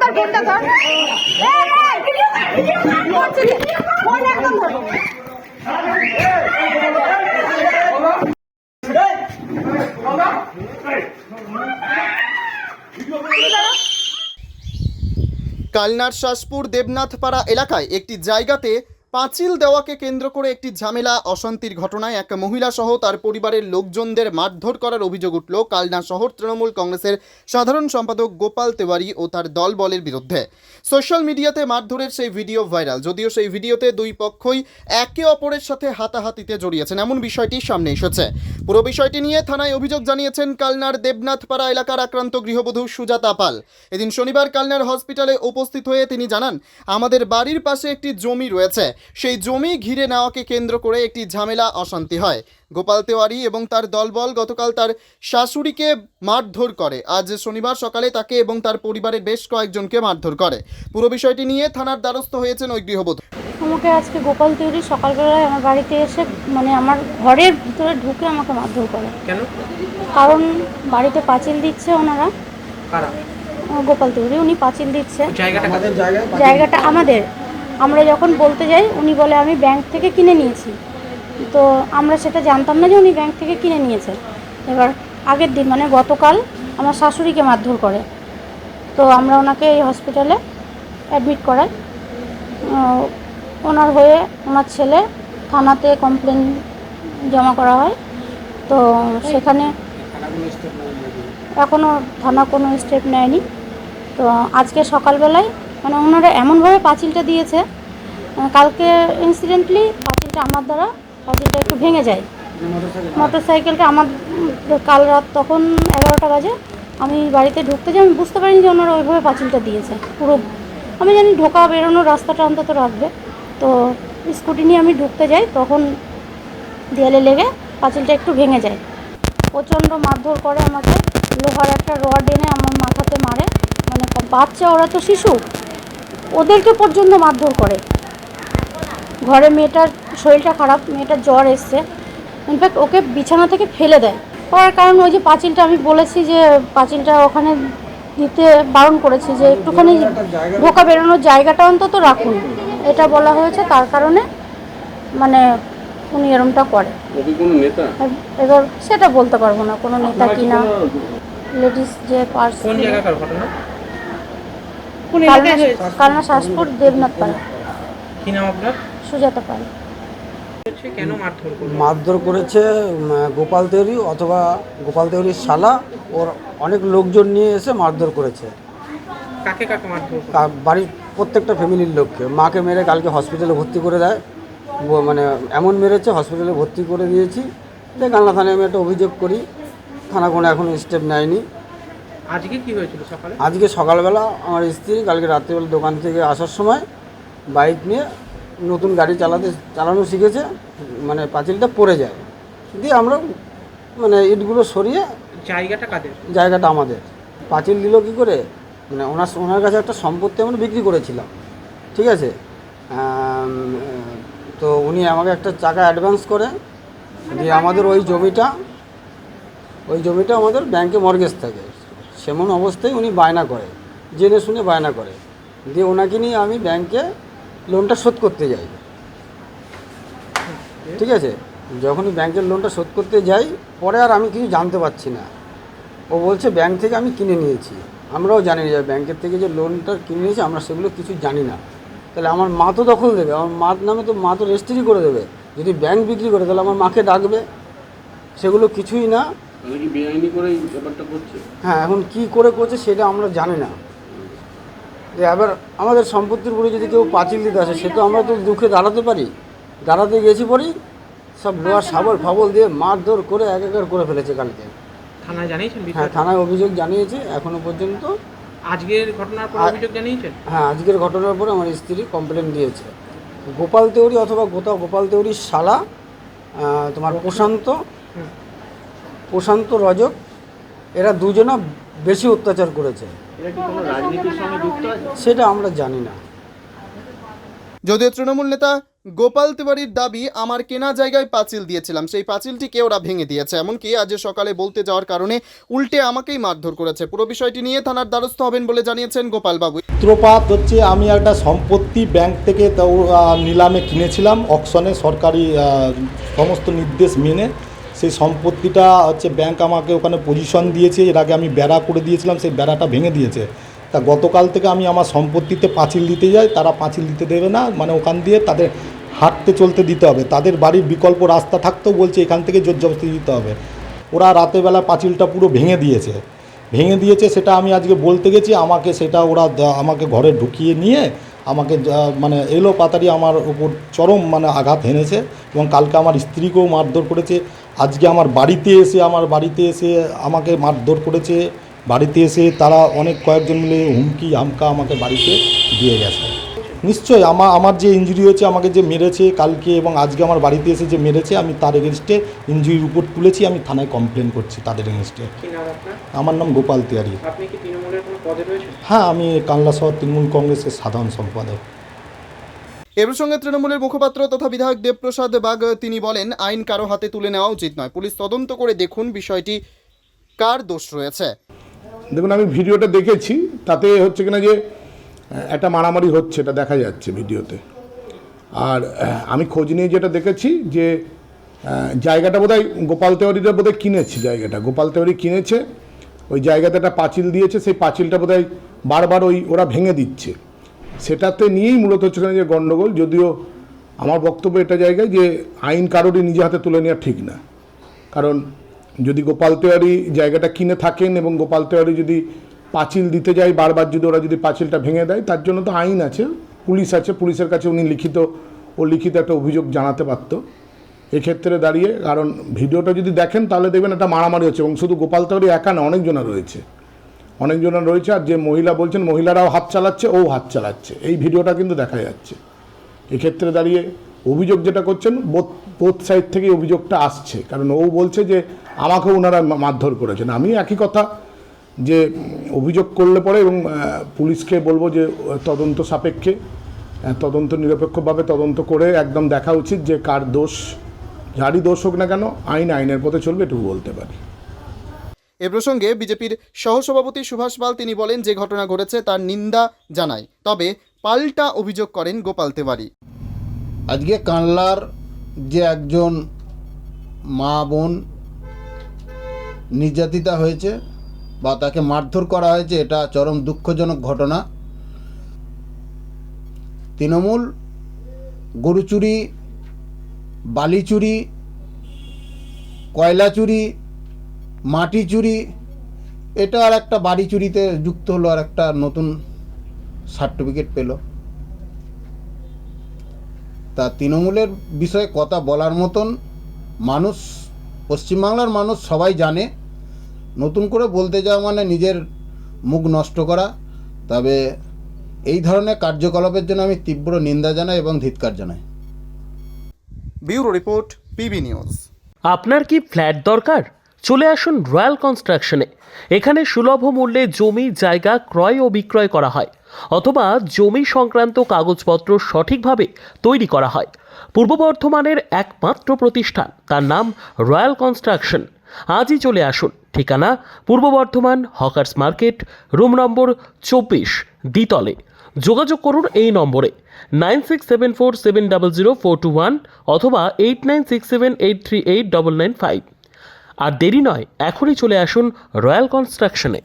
ধর ফোনটা ধর। কালনার শাসপুর দেবনাথপাড়া এলাকায় একটি জায়গাতে পাঁচিল দেওয়াকে কেন্দ্র করে একটি ঝামেলা, অশান্তির ঘটনায় এক মহিলা সহ তার পরিবারের লোকজনদের মারধর করার অভিযোগ উঠল। কালনা শহর তৃণমূল কংগ্রেসের সাধারণ সম্পাদক গোপাল তেওয়ারি ও তার দলবলের বিরুদ্ধে। সোশ্যাল মিডিয়াতে মারধরের সেই ভিডিও ভাইরাল, যদিও সেই ভিডিওতে দুই পক্ষই একে অপরের সাথে হাতাহাতিতে জড়িয়েছেন। এমন বিষয়টি সামনে এসেছে। পুরো বিষয়টি নিয়ে থানায় অভিযোগ জানিয়েছেন কালনার দেবনাথপাড়া এলাকার আক্রান্ত গৃহবধূ সুজাতা পাল। এদিন শনিবার কালনার হসপিটালে উপস্থিত হয়ে তিনি জানান, আমাদের বাড়ির পাশে একটি জমি রয়েছে। সেই জমি ঘিরে নেওয়াকে কেন্দ্র করে একটি ঝামেলা অশান্তি হয়। গোপাল তেওয়ারি এবং তার দলবল গতকাল তার শাশুড়িকে মারধর করে। আজ শনিবার সকালে তাকে এবং তার পরিবারের বেশ কয়েকজনকে মারধর করে। পুরো বিষয়টি নিয়ে থানার দ্বারস্থ হয়েছেন ওই গৃহবধূ। আমাকে আজকে গোপাল তিউরি সকালবেলায় আমার বাড়িতে এসে মানে আমার ঘরের ভিতরে ঢুকে আমাকে মারধর করে। কেন? কারণ বাড়িতে পাঁচিল দিচ্ছে ওনারা। গোপাল তিউরি উনি পাঁচিল দিচ্ছে জায়গাটা আমাদের। আমরা যখন বলতে যাই, উনি বলে, আমি ব্যাংক থেকে কিনে নিয়েছি। তো আমরা সেটা জানতাম না যে উনি ব্যাংক থেকে কিনে নিয়েছে এবার আগের দিন মানে গতকাল আমার শাশুড়িকে মারধর করে। তো আমরা ওনাকে এই হসপিটালে অ্যাডমিট করাই। ওনার হয়ে ওনার ছেলে থানাতে কমপ্লেন জমা করা হয়। তো সেখানে এখনও থানা কোনো স্টেপ নেয়নি। তো আজকে সকালবেলায় মানে ওনারা এমনভাবে পাঁচিলটা দিয়েছে কালকে ইনসিডেন্টলি পাঁচিলটা আমার দ্বারা পাঁচিলটা একটু ভেঙে যায়। মোটর সাইকেলটা আমার, কাল রাত তখন এগারোটা বাজে, আমি বাড়িতে ঢুকতে যাই, আমি বুঝতে পারিনি যে ওনারা ওইভাবে পাঁচিলটা দিয়েছে, পুরো আমি জানি ঢোকা বেরোনোর রাস্তাটা অন্তত রাখবে। তো স্কুটি নিয়ে আমি ঢুকতে যাই, তখন দেয়ালে লেগে পাঁচিলটা একটু ভেঙে যায়। প্রচণ্ড মারধর করে আমাকে, লোহার একটা রড এনে আমার মাথাতে মারে মানে বাচ্চা, ওরা তো শিশু ওদেরকে পর্যন্ত মারধর করে। ঘরে মেয়েটার শরীরটা খারাপ মেয়েটার জ্বর এসছে। ইনফ্যাক্ট ওকে বিছানা থেকে ফেলে দেয়। করার কারণ ওই যে পাঁচিলটা আমি বলেছি যে পাঁচিলটা ওখানে দিতে বারণ করেছি যে একটুখানি ঢোকা বেরোনোর জায়গাটা অন্তত রাখুন। এটা বলা হয়েছে তার কারণে মানে উনি এরমটা করে। এবার সেটা বলতে পারব না কোনো নেতা কি না। লেডিস যে পার্স কোন ঘটনা? কালনা কালনা শাসপুর দেবনাথ পাড়া। কি নাম আপনার? সুজাতা কেন মারধর করল? মারধর করেছে গোপাল তেওরি অথবা গোপাল তেওরির শালা ওর অনেক লোকজন নিয়ে এসে মারধর করেছে। কাকে কাকে মারধর করল? বাড়ির প্রত্যেকটা ফ্যামিলির লোককে। মাকে মেরে কালকে হসপিটালে ভর্তি করে দেয়। মানে এমন মেরেছে হসপিটালে ভর্তি করে দিয়েছি। যে কালনা থানায় আমি একটা অভিযোগ করি। থানা কোনো এখনও স্টেপ নেয়নি। আজকে কি হয়েছিল সকালে? আজকে সকালবেলা আমার স্ত্রী কালকে রাত্রিবেলা দোকান থেকে আসার সময় বাইক নিয়ে নতুন গাড়ি চালাতে চালানো শিখেছে মানে পাঁচিলটা পড়ে যায়। দিয়ে আমরা মানে ইটগুলো সরিয়ে জায়গাটা কাদের? জায়গাটা আমাদের। পাঁচিল দিল কী করে? মানে ওনার ওনার কাছে একটা সম্পত্তি আমরা বিক্রি করেছিলাম। ঠিক আছে? তো উনি আমাকে একটা টাকা অ্যাডভান্স করে দিয়ে আমাদের ওই জমিটা ওই জমিটা আমাদের ব্যাংকে মর্গেজ থাকে। সেমন অবস্থায় উনি বায়না করে, জেনে শুনে বায়না করে, দিয়ে ওনাকে নিয়ে আমি ব্যাংকে লোনটা শোধ করতে যাই। ঠিক আছে? যখনই ব্যাংকের লোনটা শোধ করতে যাই, পরে আর আমি কিছু জানতে পারছি না। ও বলছে, ব্যাংক থেকে আমি কিনে নিয়েছি। আমরাও জানি না ব্যাংকের থেকে যে লোনটা কিনে নিয়েছি, আমরা সেগুলো কিছু জানি না। তাহলে আমার মা তো দখল দেবে, আমার মার নামে তো মা তো রেজিস্ট্রি করে দেবে। যদি ব্যাংক বিক্রি করে, তাহলে আমার মাকে ডাকবে। সেগুলো কিছুই না। তাহলে কি বেআইনি করেই ব্যাপারটা করছে? হ্যাঁ এখন কি করে করছে সেটা আমরা জানি না। যে এবার আমাদের সম্পত্তির উপরে যদি কেউ পাঁচিল দিতে আসে সে তো আমরা তো দুঃখে দাঁড়াতে পারি। দাঁড়াতে গেছি পরি সব লোহার শাবল ফাবল দিয়ে মারধর করে এক একার করে ফেলেছে কালকে। থানায় জানিয়েছেন হ্যাঁ থানায় অভিযোগ জানিয়েছে এখনও পর্যন্ত। আজকের ঘটনার পর অভিযোগ জানিয়েছেন? হ্যাঁ আজকের ঘটনার পরে আমার স্ত্রী কমপ্লেন দিয়েছে। গোপাল তেওরি অথবা গোতা গোপাল তেওরির শালা তোমার প্রশান্ত প্রশান্ত রজক এরা দুজনা বেশি অত্যাচার করেছে। এটা কি কোনো রাজনীতির সঙ্গে যুক্ত আছে? সেটা আমরা জানি না। যদিও তৃণমূল নেতা গোপাল তিওয়ারির দাবি আমার কেনা জায়গায় পাঁচিল দিয়েছিলাম। সেই পাঁচিলটিকে ওরা ভেঙে দিয়েছে। এমনকি আজ সকালে বলতে যাওয়ার কারণে উল্টে আমাকেই মারধর করেছে। পুরো বিষয়টি নিয়ে থানার দ্বারস্থ হবেন বলে জানিয়েছেন গোপালবাবু। সূত্রপাত হচ্ছে আমি একটা সম্পত্তি ব্যাংক থেকে তো নিলামে কিনেছিলাম। অকশনে সরকারি সমস্ত নির্দেশ মেনে সেই সম্পত্তিটা হচ্ছে ব্যাংক আমাকে ওখানে পজিশন দিয়েছে, এর আগে আমি বেড়া করে দিয়েছিলাম, সেই বেড়াটা ভেঙে দিয়েছে। তা গতকাল থেকে আমি আমার সম্পত্তিতে পাঁচিল দিতে যাই, তারা পাঁচিল দিতে দেবে না মানে ওখান দিয়ে তাদের হাঁটতে চলতে দিতে হবে। তাদের বাড়ির বিকল্প রাস্তা থাকতেও বলছে এখান থেকে জোর জবস্তি দিতে হবে। ওরা রাতেরবেলা পাঁচিলটা পুরো ভেঙে দিয়েছে। ভেঙে দিয়েছে সেটা আমি আজকে বলতে গেছি, আমাকে সেটা ওরা, আমাকে ঘরে ঢুকিয়ে নিয়ে আমাকে মানে এলো পাতারি আমার উপর চরম মানে আঘাত হেনেছে এবং কালকে আমার স্ত্রীকেও মারধর করেছে। আজকে আমার বাড়িতে এসে, আমার বাড়িতে এসে আমাকে মারধর করেছে। বাড়িতে এসে তারা অনেক কয়েকজন মিলে হুমকি, হামকা আমাকে বাড়িতে দিয়ে গেছে। নিশ্চয়ই আমার আমার যে ইঞ্জুরি হয়েছে আমাকে যে মেরেছে কালকে এবং আজকে আমার বাড়িতে এসে যে মেরেছে আমি তার এগেনস্টে ইঞ্জুরির উপর তুলেছি আমি থানায় কমপ্লেন করছি তাদের এগেনস্টে আমার নাম গোপাল তিয়ারি আপনি কি তৃণমূলের কোনো পদে রয়েছেন? হ্যাঁ আমি কানলা শহর তৃণমূল কংগ্রেসের সাধারণ সম্পাদক। এ প্রসঙ্গে তৃণমূলের মুখপাত্র তথা বিধায়ক দেবপ্রসাদ বাগ তিনি বলেন আইন কারও হাতে তুলে নেওয়া উচিত নয়। পুলিশ তদন্ত করে দেখুন বিষয়টি কার দোষ রয়েছে। দেখুন আমি ভিডিওটা দেখেছি তাতে হচ্ছে কিনা যে একটা মারামারি হচ্ছে, এটা দেখা যাচ্ছে ভিডিওতে। আর আমি খোঁজ নিয়ে যেটা দেখেছি যে জায়গাটা বোধহয় গোপাল তেওয়ারিটা বোধহয় কিনেছে জায়গাটা। গোপাল তেওয়ারি কিনেছে, ওই জায়গাতে একটা পাঁচিল দিয়েছে, সেই পাঁচিলটা বোধহয় বারবার ওই, ওরা ভেঙে দিচ্ছে। সেটাতে নিয়েই মূলত হচ্ছে যে গণ্ডগোল যদিও আমার বক্তব্য এটা জায়গায় যে, আইন কারোরই নিজে হাতে তুলে নেওয়া ঠিক না। কারণ, যদি গোপাল তেওয়ারি জায়গাটা কিনে থাকেন এবং গোপাল তেওয়ারি যদি পাঁচিল দিতে যায়, বারবার যদি ওরা যদি পাঁচিলটা ভেঙে দেয়, তার জন্য তো আইন আছে, পুলিশ আছে, পুলিশের কাছে উনি লিখিত, ও লিখিত একটা অভিযোগ জানাতে পারতো। এক্ষেত্রে দাঁড়িয়ে, কারণ ভিডিওটা যদি দেখেন, তাহলে দেখবেন একটা মারামারি হচ্ছে, এবং শুধু গোপাল তেওয়ারি একা না, অনেকজনা রয়েছে। অনেকজনা রয়েছে, আর যে মহিলা বলছেন, মহিলারাও হাত চালাচ্ছে, ও হাত চালাচ্ছে। এই ভিডিওটা কিন্তু দেখা যাচ্ছে। এক্ষেত্রে দাঁড়িয়ে, অভিযোগ যেটা করছেন বোথ বোথ সাইড থেকে অভিযোগটা আসছে। কারণ ও বলছে যে, আমাকেও ওনারা মারধর করেছেন। আমি একই কথা যে অভিযোগ করলে পরে এবং পুলিশকে বলব যে তদন্ত সাপেক্ষে তদন্ত নিরপেক্ষভাবে তদন্ত করে একদম দেখা উচিত যে কার দোষ যারই দোষ হোক না কেন আইন আইনের পথে চলবে এটুকু বলতে পারি। এ প্রসঙ্গে বিজেপির সহসভাপতি সুভাষ পাল তিনি বলেন যে ঘটনা ঘটেছে তার নিন্দা জানায়। তবে পাল্টা অভিযোগ করেন গোপাল তেওয়ারি। আজকে কানলার যে একজন মা বোন নির্যাতিতা হয়েছে বা তাকে মারধর করা হয়েছে, এটা চরম দুঃখজনক ঘটনা। তৃণমূল গরু চুরি বালি চুরি কয়লা চুরি মাটি চুরি এটা আর একটা বাড়ি চুরিতে যুক্ত হলো আর একটা নতুন সার্টিফিকেট পেল। তা তৃণমূলের বিষয়ে কথা বলার মতন মানুষ, পশ্চিমবাংলার মানুষ সবাই জানে। নতুন করে বলতে যাওয়া মানে নিজের মুখ নষ্ট করা। তবে এই ধরনের কার্যকলাপের জন্য আমি তীব্র নিন্দা জানাই এবং ধিৎকার জানাই। Bureau report PB news. আপনার কি ফ্ল্যাট দরকার? চলে আসুন রয়্যাল কনস্ট্রাকশনে। এখানে সুলভ মূল্যে জমি জায়গা ক্রয় ও বিক্রয় করা হয় অথবা জমি সংক্রান্ত কাগজপত্র সঠিকভাবে তৈরি করা হয়। পূর্ব বর্ধমানের একমাত্র প্রতিষ্ঠান তার নাম রয়্যাল কনস্ট্রাকশন। আজই চলে আসুন। ঠিকানা, Purba Bardhaman, hawkers market, room number চব্বিশ, দ্বিতলে। যোগাযোগ করুন এই নম্বরে, nine six seven four seven double zero four two one অথবা eight nine six seven eight three eight double nine five. আর দেরি নয়, এখনই চলে আসুন রয়্যাল কনস্ট্রাকশনে।